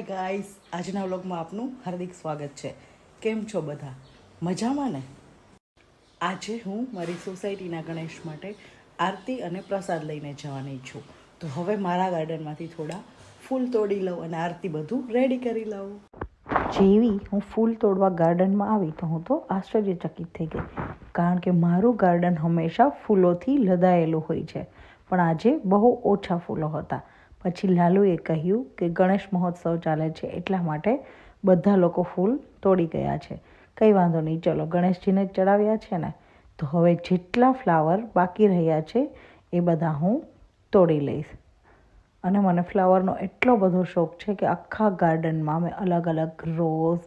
Hi guys આજના વ્લોગમાં આપનું હાર્દિક સ્વાગત છે. કેમ છો બધા? મજામાં ને? આજે હું મારી સોસાયટીના ગણેશ માટે આરતી અને પ્રસાદ લઈને જવાની છું. તો હવે મારા ગાર્ડનમાંથી થોડા ફૂલ તોડી લઉં અને આરતી બધું રેડી કરી લઉં. જેવી હું ફૂલ તોડવા ગાર્ડનમાં આવી તો હું તો આશ્ચર્યચકિત થઈ ગઈ. કારણ કે મારું ગાર્ડન હંમેશા ફૂલોથી લદાયેલું હોય છે. પણ આજે બહુ ઓછા ફૂલો હતા. પછી લાલુએ કહ્યું કે ગણેશ મહોત્સવ ચાલે છે એટલા માટે બધા લોકો ફૂલ તોડી ગયા છે. કંઈ વાંધો નહીં, ચલો ગણેશજીને ચડાવ્યા છે ને? તો હવે જેટલા ફ્લાવર બાકી રહ્યા છે એ બધા હું તોડી લઈશ. અને મને ફ્લાવરનો એટલો બધો શોખ છે કે આખા ગાર્ડનમાં મેં અલગ અલગ રોઝ,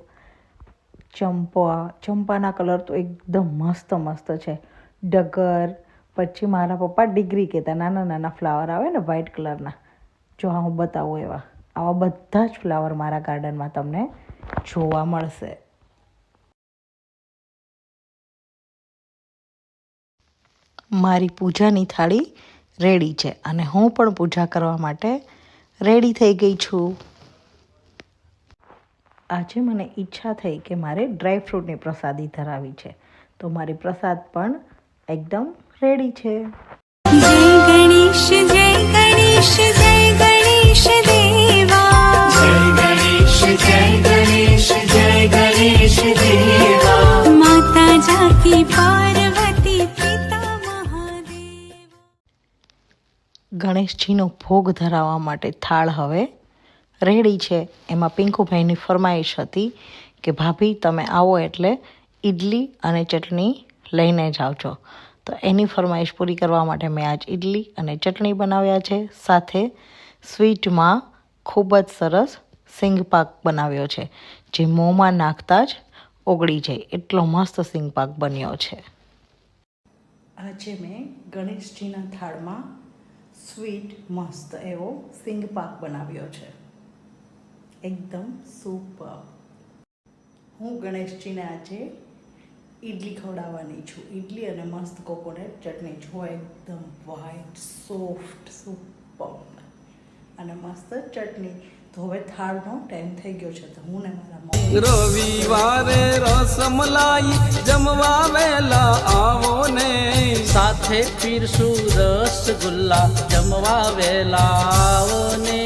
ચંપા, ચંપાના કલર તો એકદમ મસ્ત મસ્ત છે. ડગર, પછી મારા પપ્પા ડિગ્રી કહેતા નાના નાના ફ્લાવર આવે ને વ્હાઇટ કલરના. જો હા, હું બતાવું એવા. આવા બધા જ ફ્લાવર મારા ગાર્ડનમાં તમને જોવા મળશે. મારી પૂજાની થાળી રેડી છે અને હું પણ પૂજા કરવા માટે રેડી થઈ ગઈ છું. આજે મને ઈચ્છા થઈ કે મારે ડ્રાયફ્રૂટની પ્રસાદી ધરાવી છે. તો મારી પ્રસાદ પણ એકદમ રેડી છે. જય ગણેશ જય ગણેશ ગણેશજીનો ભોગ ધરાવવા માટે થાળ હવે રેડી છે. એમાં પિંકુભાઈની ફરમાઈશ હતી કે, ભાભી, તમે આવો એટલે ઈડલી અને ચટણી લઈને જ આવજો. તો એની ફરમાઈશ પૂરી કરવા માટે મેં આજ ઈડલી અને ચટણી બનાવ્યા છે. સાથે સ્વીટમાં ખૂબ જ સરસ સિંગપાક બનાવ્યો છે, જે મોંમાં નાખતા જ ઓગળી જાય. એટલો મસ્ત સિંગપાક બન્યો છે. આજે મેં ગણેશજીના થાળમાં સ્વીટ મસ્ત એવો સિંગ પાક બનાવ્યો છે. એકદમ સુપર હું ગણેશજીને આજે ઈડલી ખવડાવવાની છું. ઈડલી અને મસ્ત કોકોનટ ચટણી જો એકદમ વ્હાઈટ સોફ્ટ સુપર અને મસ્ત ચટણી. તો હવે થાળનો ટાઈમ થઈ ગયો છે તો હું ને મારા રવિવારે રસમલાઈ જમવા વેલા આવો ને. સાથે પીરસું રસગુલ્લા જમવા વેલાઓ ને.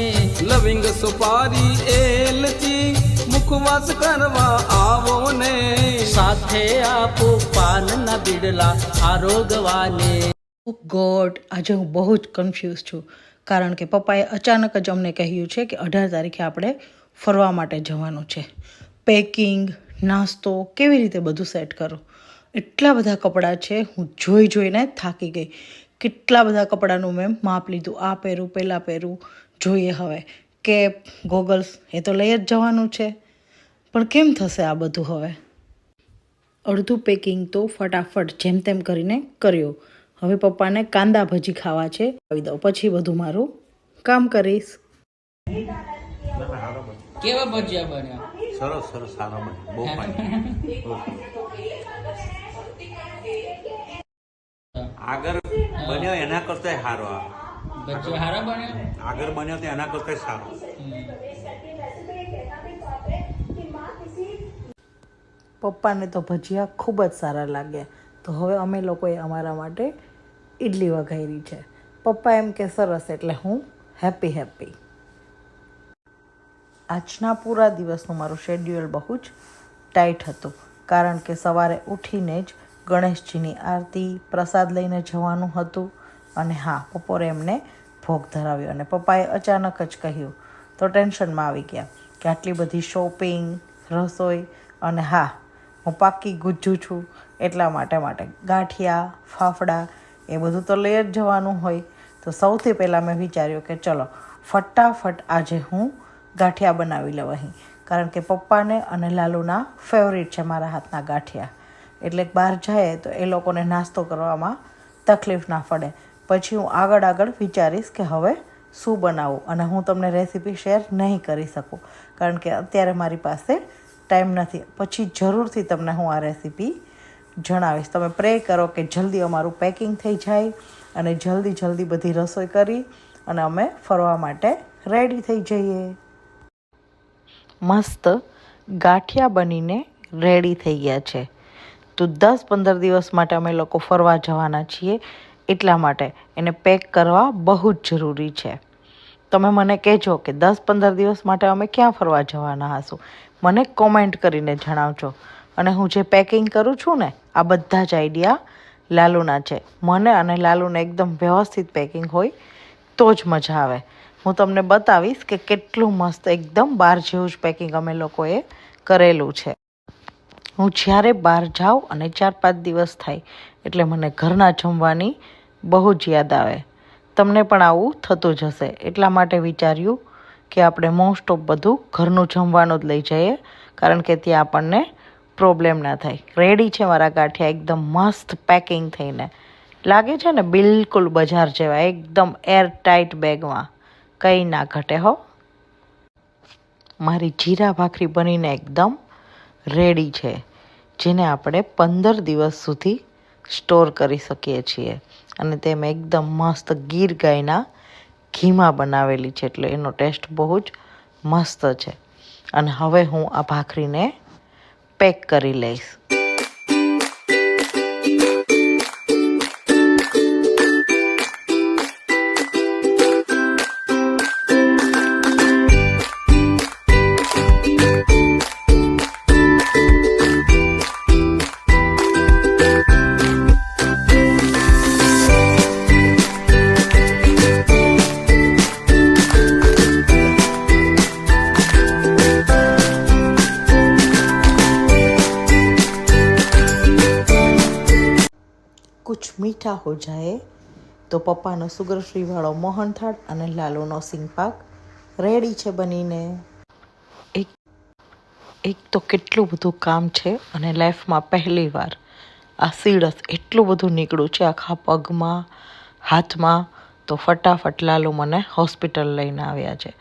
લવિંગ સુપારી એલચી મુખવાસ કરવા આવો ને. સાથે આપો પાનના બીડલા આરોગવાને ગોડ આજે હું બહુ જ કન્ફ્યુઝ છું. કારણ કે પપ્પાએ અચાનક જ અમને કહ્યું છે કે અઢાર તારીખે આપણે ફરવા માટે જવાનું છે. પેકિંગ, નાસ્તો કેવી રીતે બધું સેટ કરો? એટલા બધા કપડાં છે, હું જોઈ જોઈને થાકી ગઈ. કેટલા બધા કપડાનું મેં માપ લીધું. આ પહેરું પહેલાં પહેરું. જોઈએ હવે. કેપ, ગોગલ્સ, એ તો લઈ જ જવાનું છે. પણ કેમ થશે આ બધું હવે? અડધું પેકિંગ તો ફટાફટ જેમ તેમ કરીને કર્યું. હવે પપ્પાને કાંદા ભજી ખાવા છે. આવી દઉં. પછી બધું મારું કામ કરીશ. કેવા ભજીયા બન્યા? સરસ સરસ સારા બન્યા. બહુ આગળ બન્યો એના કરતા સારો આ. ભજીયા સારા બન્યા? આગળ બન્યો તો એના કરતા સારો. પપ્પાને તો ભજીયા ખૂબ જ સારા લાગ્યા. તો હવે અમે લોકોએ અમારા માટે ઈડલી વઘારી છે. પપ્પા એમ કે સરસ એટલે હું હેપી હેપી આજના પૂરા દિવસનું મારું શેડ્યુઅલ બહુ જ ટાઈટ હતું. કારણ કે સવારે ઉઠીને જ ગણેશજીની આરતી, પ્રસાદ લઈને જવાનું હતું અને હા, બપોરે એમને ભોગ ધરાવ્યો અને પપ્પાએ અચાનક જ કહ્યું, તો ટેન્શનમાં આવી ગયા કે આટલી બધી શોપિંગ રસોઈ અને હા, હું પાક્કી ગુજ્જુ છું એટલા માટે માટે ગાંઠિયા, ફાફડા એ બધું તો લઈ જ જવાનું હોય. તો સૌથી પહેલાં મેં વિચાર્યું કે ચલો, ફટાફટ આજે હું ગાંઠિયા બનાવી લઉં અહીં. કારણ કે પપ્પાને અને લાલુના ફેવરિટ છે મારા હાથના ગાંઠિયા. એટલે બહાર જાય તો એ લોકોને નાસ્તો કરવામાં તકલીફ ના પડે. પછી હું આગળ આગળ વિચારીશ કે હવે શું બનાવું અને હું તમને રેસીપી શેર નહીં કરી શકું. કારણ કે અત્યારે મારી પાસે ટાઈમ નથી. પછી જરૂરથી તમને હું આ રેસીપી જણાવીશ. તમે પ્રે કરો કે જલ્દી અમારું પેકિંગ થઈ જાય અને જલ્દી જલ્દી બધી રસોઈ કરી અને અમે ફરવા માટે રેડી થઈ જઈએ. મસ્ત ગાંઠિયા બનીને રેડી થઈ ગયા છે. તો દસ, પંદર દિવસ માટે અમે લોકો ફરવા જવાના છીએ. એટલા માટે એને પેક કરવા બહુ જ જરૂરી છે. તમે મને કહેજો કે દસ, પંદર દિવસ માટે અમે ક્યાં ફરવા જવાના હશું? મને કોમેન્ટ કરીને જણાવજો. અને હું જે પેકિંગ કરું છું ને, આ બધા જ આઈડિયા લાલુના છે. મને અને લાલુને એકદમ વ્યવસ્થિત પેકિંગ હોય તો જ મજા આવે. હું તમને બતાવીશ કે કેટલું મસ્ત એકદમ બહાર જેવું જ પેકિંગ અમે લોકોએ કરેલું છે. હું જ્યારે બહાર જાઉં અને ચાર પાંચ દિવસ થાય, એટલે મને ઘરના જમવાની બહુ જ યાદ આવે. તમને પણ આવું થતું જ હશે. એટલા માટે વિચાર્યું કે આપણે મોસ્ટ ઓફ બધું ઘરનું જમવાનું જ લઈ જઈએ, કારણ કે ત્યાં આપણને પ્રોબ્લેમ ના થાય. રેડી છે મારા ગાંઠિયા, એકદમ મસ્ત પેકિંગ થઈને. લાગે છે ને બિલકુલ બજાર જેવા, એકદમ એર ટાઈટ બેગમાં કંઈ ના ઘટે હો. મારી જીરા ભાખરી બનીને એકદમ રેડી છે, જેને આપણે પંદર દિવસ સુધી સ્ટોર કરી શકીએ છીએ. અને તેમાં એકદમ મસ્ત ગીર ગાયના ઘીમાં બનાવેલી છે, એટલે એનો ટેસ્ટ બહુ જ મસ્ત છે. અને હવે હું આ ભાખરીને પેક કરી લઈશ. મીઠા હો જાય તો પપ્પાનો સુગર વાળો મોહનથાળ અને લાલુનો સિંગપાક રેડી છે બનીને. એક એક તો કેટલું બધું કામ છે અને લાઈફમાં પહેલી વાર આ સીડસ એટલું બધું નીકળ્યું છે આખા પગમાં, હાથમાં, તો ફટાફટ લાલુ મને હોસ્પિટલ લઈને આવ્યા છે.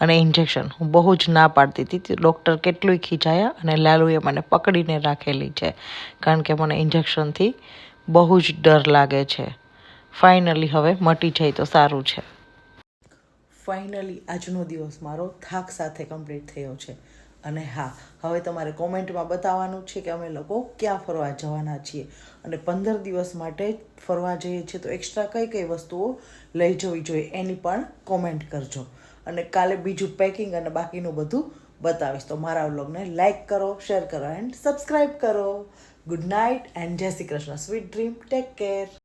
અને ઇન્જેક્શન હું બહુ જ ના પાડતી હતી. ડૉક્ટર કેટલુંય ખીજાયા અને લાલુએ મને પકડીને રાખેલી છે. કારણ કે મને ઇન્જેક્શનથી બહુ જ ડર લાગે છે. ફાઇનલી હવે મટી જાય તો સારું છે. ફાઇનલી આજનો દિવસ મારો થાક સાથે કમ્પ્લીટ થયો છે. અને હા, હવે તમારે કોમેન્ટમાં બતાવવાનું છે કે અમે લોકો ક્યાં ફરવા જવાના છીએ. અને પંદર દિવસ માટે ફરવા જઈએ છીએ તો એક્સ્ટ્રા કઈ કઈ વસ્તુઓ લઈ જવી જોઈએ એની પણ કોમેન્ટ કરજો. અને કાલે બીજું પેકિંગ અને બાકીનું બધું બતાવીશ. તો મારા વ્લોગને લાઇક કરો શેર કરો એન્ડ સબસ્ક્રાઈબ કરો. ગુડ નાઇટ એન્ડ જય Shri Krishna sweet dream take care